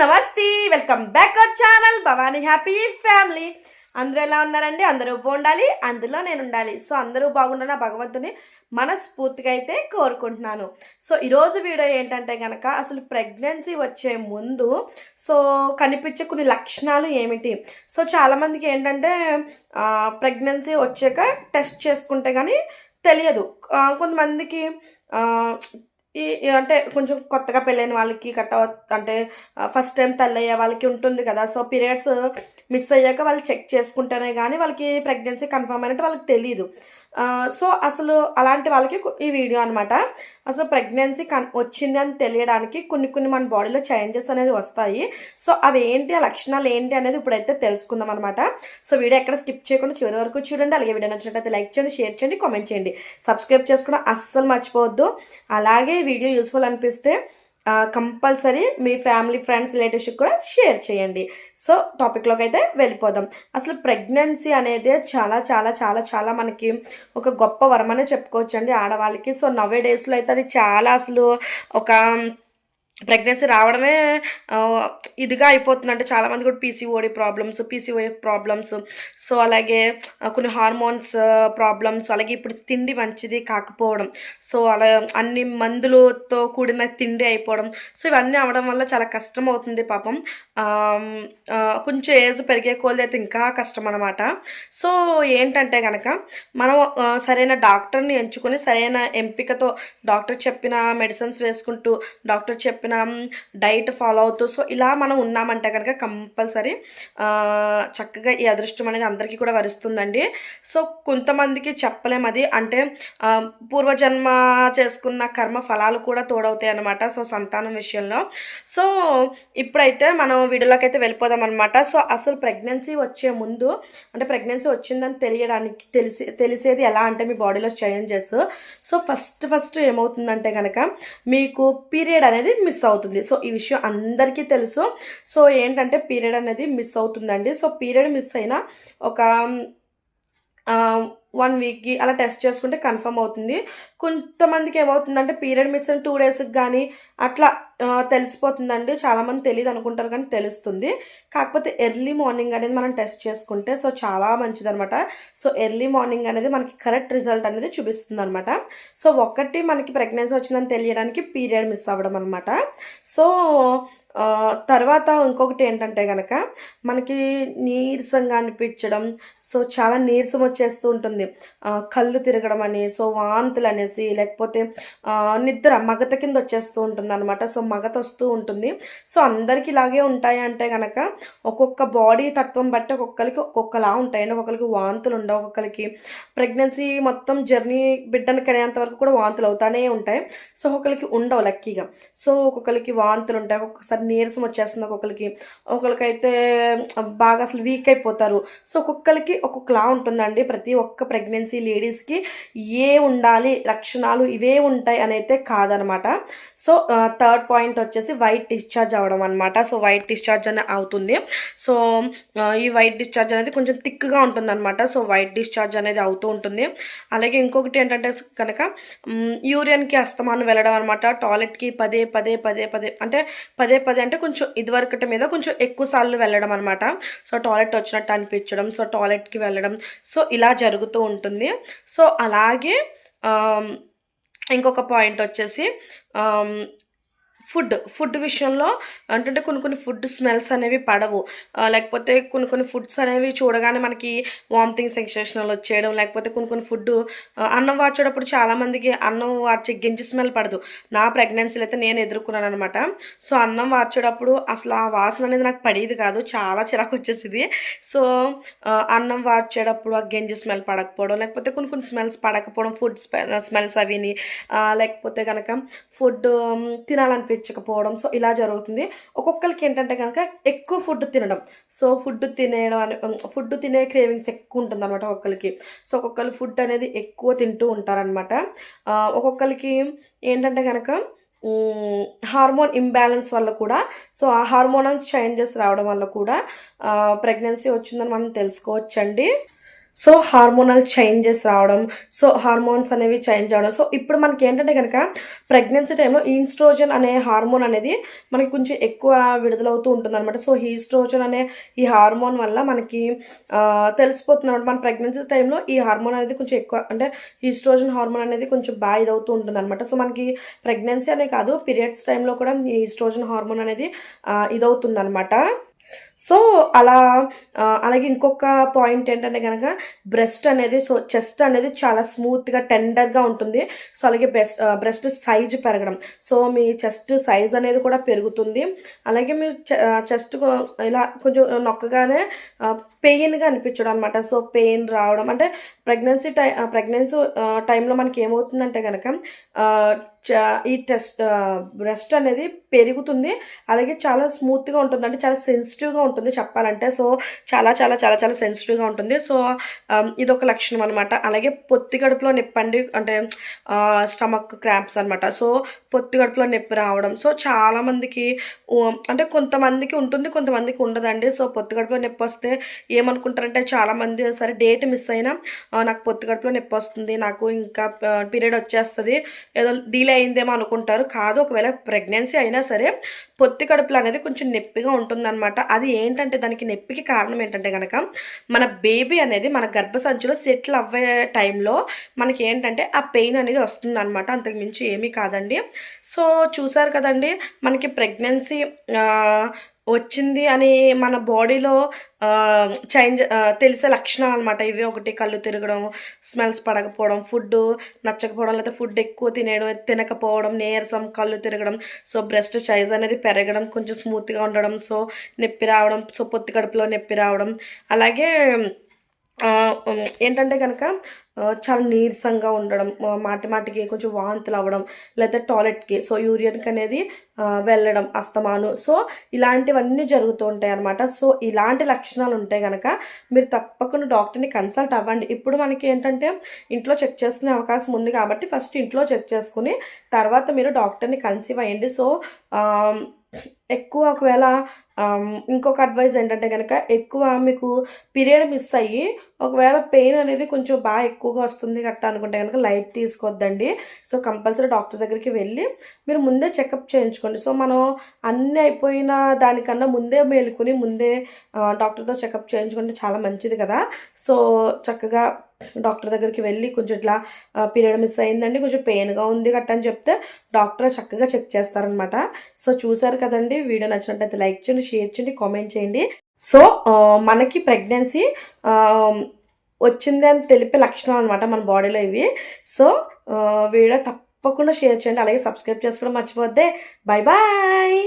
నమస్తే welcome back our channel Bhavani happy family. అందరూ ఎలా ఉన్నారండి? అందరూ బాగుండాలి అందులో నేను ఉండాలి సో అందరూ బాగుండాలని భగవంతుని మనస్ఫూర్తిగా అయితే కోరుకుంటున్నాను. సో ఈరోజు వీడియో ఏంటంటే కనుక అసలు ప్రెగ్నెన్సీ వచ్చే ముందు సో కనిపించే కొన్ని లక్షణాలు ఏమిటి? సో చాలామందికి ఏంటంటే ప్రెగ్నెన్సీ వచ్చాక టెస్ట్ చేసుకుంటే కానీ తెలియదు. కొంతమందికి ఈ అంటే కొంచెం కొత్తగా పెళ్ళైన వాళ్ళకి కట్ట అంటే ఫస్ట్ టైం తల్లయ్యే వాళ్ళకి ఉంటుంది కదా. సో పీరియడ్స్ మిస్ అయ్యాక వాళ్ళు చెక్ చేసుకుంటేనే కానీ వాళ్ళకి ప్రెగ్నెన్సీ కన్ఫర్మ్ అయినట్టు వాళ్ళకి తెలియదు సో అసలు అలాంటి వాళ్ళకి ఈ వీడియో అనమాట అసలు ప్రెగ్నెన్సీ కన్ వచ్చింది అని తెలియడానికి కొన్ని కొన్ని మన బాడీలో చేంజెస్ అనేది వస్తాయి. సో అవి ఏంటి ఆ లక్షణాలు ఏంటి అనేది ఇప్పుడైతే తెలుసుకుందాం అనమాట సో వీడియో ఎక్కడ స్కిప్ చేయకుండా చివరి వరకు చూడండి. అలాగే వీడియో నచ్చినట్లయితే లైక్ చేయండి షేర్ చేయండి కామెంట్ చేయండి. సబ్స్క్రైబ్ చేసుకోవడం అస్సలు మర్చిపోవద్దు. అలాగే ఈ వీడియో యూస్ఫుల్ అనిపిస్తే కంపల్సరీ మీ ఫ్యామిలీ ఫ్రెండ్స్ రిలేటివ్స్కి కూడా షేర్ చేయండి. సో టాపిక్లోకి అయితే వెళ్ళిపోదాం. అసలు ప్రెగ్నెన్సీ అనేది చాలా చాలా చాలా చాలా మనకి ఒక గొప్ప వరం చెప్పుకోవచ్చండి ఆడవాళ్ళకి. సో నవే డేస్లో అయితే అది చాలా అసలు ఒక ప్రెగ్నెన్సీ రావడమే ఇదిగా అయిపోతుంది అంటే చాలామంది కూడా PCOD problems PCO problems so అలాగే కొన్ని హార్మోన్స్ ప్రాబ్లమ్స్ అలాగే ఇప్పుడు తిండి మంచిది కాకపోవడం సో అలా అన్ని మందులతో కూడిన తిండి అయిపోవడం సో ఇవన్నీ అవడం వల్ల చాలా కష్టం అవుతుంది పాపం కొంచెం ఏజ్ పెరిగే కోల్ది అయితే ఇంకా కష్టం అనమాట సో ఏంటంటే కనుక మనం సరైన డాక్టర్ని ఎంచుకొని సరైన ఎంపికతో డాక్టర్ చెప్పిన మెడిసిన్స్ వేసుకుంటూ డాక్టర్ చెప్పిన డైట్ ఫాలో అవుతూ సో ఇలా మనం ఉన్నామంటే కనుక కంపల్సరీ చక్కగా ఈ అదృష్టం అనేది అందరికీ కూడా వరుస్తుందండి. సో కొంతమందికి చెప్పలేం అది. అంటే పూర్వజన్మ చేసుకున్న కర్మ ఫలాలు కూడా తోడవుతాయి అనమాట సో సంతానం విషయంలో. సో ఇప్పుడైతే మనం వీడియోలోకి అయితే వెళ్ళిపోదాం అనమాట సో అసలు ప్రెగ్నెన్సీ వచ్చే ముందు అంటే ప్రెగ్నెన్సీ వచ్చిందని తెలియడానికి తెలిసి తెలిసేది ఎలా అంటే మీ బాడీలో చేంజెస్. సో ఫస్ట్ ఫస్ట్ ఏమవుతుందంటే కనుక మీకు పీరియడ్ అనేది మిస్ మిస్ అవుతుంది. సో ఈ విషయం అందరికీ తెలుసు. సో ఏంటంటే పీరియడ్ అనేది మిస్ అవుతుందండి. సో పీరియడ్ మిస్ అయినా ఒక వన్ వీక్కి అలా టెస్ట్ చేసుకుంటే కన్ఫర్మ్ అవుతుంది. కొంతమందికి ఏమవుతుందంటే పీరియడ్ మిస్ అయిన టూ డేస్కి కానీ అట్లా తెలిసిపోతుందండి. చాలామంది తెలియదు అనుకుంటారు కానీ తెలుస్తుంది. కాకపోతే ఎర్లీ మార్నింగ్ అనేది మనం టెస్ట్ చేసుకుంటే సో చాలా మంచిదనమాట సో ఎర్లీ మార్నింగ్ అనేది మనకి కరెక్ట్ రిజల్ట్ అనేది చూపిస్తుంది అనమాట సో ఒకటి మనకి ప్రెగ్నెన్సీ వచ్చిందని తెలియడానికి పీరియడ్ మిస్ అవ్వడం అనమాట సో తర్వాత ఇంకొకటి ఏంటంటే కనుక మనకి నీరసంగా అనిపించడం సో చాలా నీరసం వచ్చేస్తూ ఉంటుంది. ఉంటుంది కళ్ళు తిరగడం అని సో వాంతులు అనేసి లేకపోతే నిద్ర మగత కింద వచ్చేస్తూ ఉంటుంది అనమాట సో మగత వస్తూ ఉంటుంది. సో అందరికి ఇలాగే ఉంటాయి అంటే కనుక ఒక్కొక్క బాడీ తత్వం బట్టి ఒక్కొక్కరికి ఒక్కొక్కలా ఉంటాయండి ఒక్కొక్కరికి వాంతులు ఉండవు. ఒక్కొక్కరికి ప్రెగ్నెన్సీ మొత్తం జర్నీ బిడ్డను కనేంత వరకు కూడా వాంతులు అవుతానే ఉంటాయి. సో ఒక్కొక్కరికి ఉండవు లక్కీగా. సో ఒక్కొక్కరికి వాంతులు ఉంటాయి. ఒక్కొక్కసారి నీరసం వచ్చేస్తుంది ఒక్కొక్కరికి. ఒక్కొక్కరికైతే బాగా అసలు వీక్ అయిపోతారు. సో ఒక్కొక్కరికి ఒక్కొక్కలా ఉంటుందండి. ప్రతి ఒక్క ప్రెగ్నెన్సీ లేడీస్కి ఏ ఉండాలి లక్షణాలు ఇవే ఉంటాయి అని అయితే కాదనమాట. సో థర్డ్ పాయింట్ వచ్చేసి వైట్ డిశ్చార్జ్ అవ్వడం అనమాట సో వైట్ డిశ్చార్జ్ అని అవుతుంది. సో ఈ వైట్ డిశ్చార్జ్ అనేది కొంచెం థిక్గా ఉంటుంది అనమాట సో వైట్ డిశ్చార్జ్ అనేది అవుతూ ఉంటుంది. అలాగే ఇంకొకటి ఏంటంటే కనుక యూరియన్కి అస్తమానం వెళ్ళడం అనమాట టాయిలెట్కి పదే పదే పదే పదే అంటే పదే పదే అంటే కొంచెం ఇదివరకటి మీద కొంచెం ఎక్కువ సార్లు వెళ్ళడం అనమాట సో టాయిలెట్ వచ్చినట్టు అనిపించడం సో టాయిలెట్కి వెళ్ళడం. సో ఇలా జరుగుతూ ఉంటుంది. సో అలాగే ఇంకొక పాయింట్ వచ్చేసి ఫుడ్ ఫుడ్ విషయంలో అంటే కొన్ని కొన్ని ఫుడ్ స్మెల్స్ అనేవి పడవు. లేకపోతే కొన్ని కొన్ని ఫుడ్స్ అనేవి చూడగానే మనకి వామిటింగ్ సెన్సేషనల్ వచ్చేయడం లేకపోతే కొన్ని కొన్ని ఫుడ్ అన్నం వార్చేటప్పుడు చాలామందికి అన్నం వార్చే గింజి స్మెల్ పడదు. నా ప్రెగ్నెన్సీలో అయితే నేను ఎదుర్కొన్నాను అనమాట సో అన్నం వార్చేటప్పుడు అసలు ఆ వాసన అనేది నాకు పడేది కాదు. చాలా చిరాకు వచ్చేసింది. సో అన్నం వార్చేటప్పుడు ఆ గంజి స్మెల్ పడకపోవడం లేకపోతే కొన్ని కొన్ని స్మెల్స్ పడకపోవడం ఫుడ్ స్మెల్స్ అవిని లేకపోతే కనుక ఫుడ్ ఇచ్చకపోవడం సో ఇలా జరుగుతుంది. ఒక్కొక్కరికి ఏంటంటే కనుక ఎక్కువ ఫుడ్ తినడం. సో ఫుడ్ తినేయడం అని ఫుడ్ తినే క్రేవింగ్స్ ఎక్కువ ఉంటుంది అనమాట ఒక్కొక్కరికి. సో ఒక్కొక్కరు ఫుడ్ అనేది ఎక్కువ తింటూ ఉంటారనమాట ఒక్కొక్కరికి ఏంటంటే కనుక హార్మోన్ ఇంబ్యాలెన్స్ వల్ల కూడా సో ఆ హార్మోనల్స్ చేంజెస్ రావడం వల్ల కూడా ప్రెగ్నెన్సీ వచ్చిందని మనం తెలుసుకోవచ్చండి. సో హార్మోనల్ చేంజెస్ రావడం సో హార్మోన్స్ అనేవి చేంజ్ అవడం సో ఇప్పుడు మనకి ఏంటంటే కనుక ప్రెగ్నెన్సీ టైంలో ఈస్ట్రోజన్ అనే హార్మోన్ అనేది మనకి కొంచెం ఎక్కువ విడుదలవుతూ ఉంటుంది అనమాట సో ఈస్ట్రోజన్ అనే ఈ హార్మోన్ వల్ల మనకి తెలిసిపోతుంది అనమాట మన ప్రెగ్నెన్సీ టైంలో ఈ హార్మోన్ అనేది కొంచెం ఎక్కువ అంటే ఈస్ట్రోజన్ హార్మోన్ అనేది కొంచెం బాగా ఇదవుతూ ఉంటుంది అనమాట సో మనకి ప్రెగ్నెన్సీ అనే కాదు పీరియడ్స్ టైంలో కూడా ఈ ఈస్ట్రోజన్ హార్మోన్ అనేది ఆ, ఇదవుతుంది అనమాట సో అలా అలాగే ఇంకొక పాయింట్ ఏంటంటే కనుక బ్రెస్ట్ అనేది సో చెస్ట్ అనేది చాలా స్మూత్గా టెండర్గా ఉంటుంది. సో అలాగే బెస్ట్ బ్రెస్ట్ సైజ్ పెరగడం. సో మీ చెస్ట్ సైజ్ అనేది కూడా పెరుగుతుంది. అలాగే మీరు చెస్ట్ ఇలా కొంచెం నొక్కగానే పెయిన్గా అనిపించడం అనమాట సో పెయిన్ రావడం. అంటే ప్రెగ్నెన్సీ టై ప్రెగ్నెన్సీ టైంలో మనకి ఏమవుతుందంటే కనుక చ- ఈ టెస్ట్ బ్రెస్ట్ అనేది పెరుగుతుంది. అలాగే చాలా స్మూత్గా ఉంటుంది. అంటే చాలా సెన్సిటివ్గా ఉంటుంది ఉంటుంది చెప్పాలంటే. సో చాలా చాలా చాలా చాలా సెన్సిటివ్గా ఉంటుంది. సో ఇదొక లక్షణం అనమాట అలాగే పొత్తి కడుపులో నొప్పండి అంటే స్టమక్ క్రాంప్స్ అనమాట సో పొత్తి కడుపులో నొప్పి రావడం. సో చాలామందికి అంటే కొంతమందికి ఉంటుంది కొంతమందికి ఉండదండి. సో పొత్తి కడుపులో నొప్పి వస్తే ఏమనుకుంటారంటే చాలామంది సరే డేట్ మిస్ అయినా నాకు పొత్తి కడుపులో నొప్పి వస్తుంది నాకు ఇంకా పీరియడ్ వచ్చేస్తుంది ఏదో డీలే అయిందేమో అనుకుంటారు. కాదు ఒకవేళ ప్రెగ్నెన్సీ అయినా సరే పొత్తి కడుపులో అనేది కొంచెం నొప్పిగా ఉంటుందన్నమాట. అది ఏంటంటే దానికి నొప్పికి కారణం ఏంటంటే కనుక మన బేబీ అనేది మన గర్భసంచిలో సెటిల్ అవ్వే టైంలో మనకి ఏంటంటే ఆ పెయిన్ అనేది వస్తుంది అనమాట అంతకుమించి ఏమీ కాదండి. సో చూసారు కదండి మనకి ప్రెగ్నెన్సీ వచ్చింది అని మన బాడీలో చేంజ్ తెలిసే లక్షణాలు అనమాట ఇవి ఒకటి కళ్ళు తిరగడం స్మెల్స్ పడకపోవడం ఫుడ్ నచ్చకపోవడం లేకపోతే ఫుడ్ ఎక్కువ తినేయడం తినకపోవడం నీరసం కళ్ళు తిరగడం సో బ్రెస్ట్ సైజ్ అనేది పెరగడం కొంచెం స్మూత్గా ఉండడం సో నొప్పి రావడం సో పొత్తి కడుపులో నొప్పి రావడం. అలాగే ఏంటంటే కనుక చాలా నీరసంగా ఉండడం మాటి మాటికి కొంచెం వాంతులు అవ్వడం లేకపోతే టాయిలెట్కి సో యూరియన్కి అనేది వెళ్ళడం అస్తమాను. సో ఇలాంటివన్నీ జరుగుతూ ఉంటాయి అనమాట సో ఇలాంటి లక్షణాలు ఉంటే కనుక మీరు తప్పకుండా డాక్టర్ని కన్సల్ట్ అవ్వండి. ఇప్పుడు మనకి ఏంటంటే ఇంట్లో చెక్ చేసుకునే అవకాశం ఉంది కాబట్టి ఫస్ట్ ఇంట్లో చెక్ చేసుకుని తర్వాత మీరు డాక్టర్ని కన్సీవ్ అయ్యండి. సో ఎక్కువ ఒకవేళ ఇంకొక అడ్వైజ్ ఏంటంటే కనుక ఎక్కువ మీకు పీరియడ్ మిస్ అయ్యి ఒకవేళ పెయిన్ అనేది కొంచెం బాగా ఎక్కువగా వస్తుంది గట్టా అనుకుంటే కనుక లైట్ తీసుకోవద్దండి సో కంపల్సరీ డాక్టర్ దగ్గరికి వెళ్ళి మీరు ముందే చెకప్ చేయించుకోండి. సో మనం అన్నీ అయిపోయిన దానికన్నా ముందే మేలుకుని ముందే డాక్టర్తో చెకప్ చేయించుకుంటే చాలా మంచిది కదా. సో చక్కగా డాక్టర్ దగ్గరికి వెళ్ళి కొంచెం ఇట్లా పీరియడ్ మిస్ అయిందండి కొంచెం పెయిన్గా ఉంది గట్ట అని చెప్తే డాక్టర్ చక్కగా చెక్ చేస్తారనమాట సో చూసారు కదండి వీడియో నచ్చినట్టయితే లైక్ చేయండి షేర్ చేయండి కామెంట్ చేయండి. సో మనకి ప్రెగ్నెన్సీ వచ్చింది అని తెలిపే లక్షణాలు అనమాట మన బాడీలో ఇవి. సో వీడియో తప్పకుండా షేర్ చేయండి అలాగే సబ్స్క్రైబ్ చేసుకోవడం మర్చిపోద్దే బాయ్ బాయ్